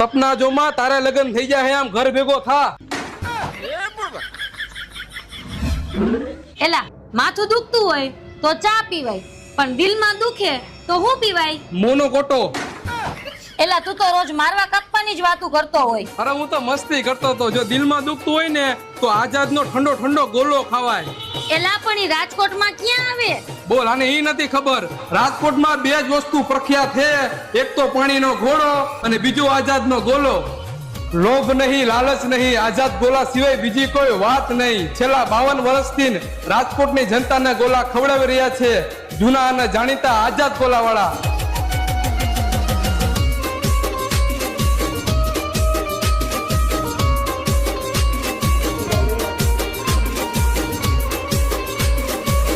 સપના જોમાં તારે લગ્ન થઈ જાય આમ ઘર ભેગો થા. એલા માથું દુખતું હોય તો ચા પીવાય પણ દિલમાં દુખે તો હું પીવાય? મોનો કોટો એલા તું તો રોજ મારવા કાપવાની જ વાતું કરતો હોય. અરે હું તો મસ્તી કરતો હતો જો દિલમાં દુખતું હોય ને તો આઝાદનો ઠંડો ઠંડો ગોલો ખવાય. એલા પણ ઈ રાજકોટમાં ક્યાં આવે? બોલ અને ઈ નથી ખબર. રાજકોટમાં બે જ વસ્તુ પ્રખ્યાત છે. એક તો પાણીનો ઘોડો અને બીજો આઝાદનો ગોલો. લોભ નહીં લાલચ નહીં આઝાદ ગોલા સિવાય બીજી કોઈ વાત નહીં. છેલ્લા બાવન વર્ષથી રાજકોટની જનતાને ગોલા ખવડાવી રહ્યા છે. જૂના અને જાણીતા આઝાદ ગોલા વાળા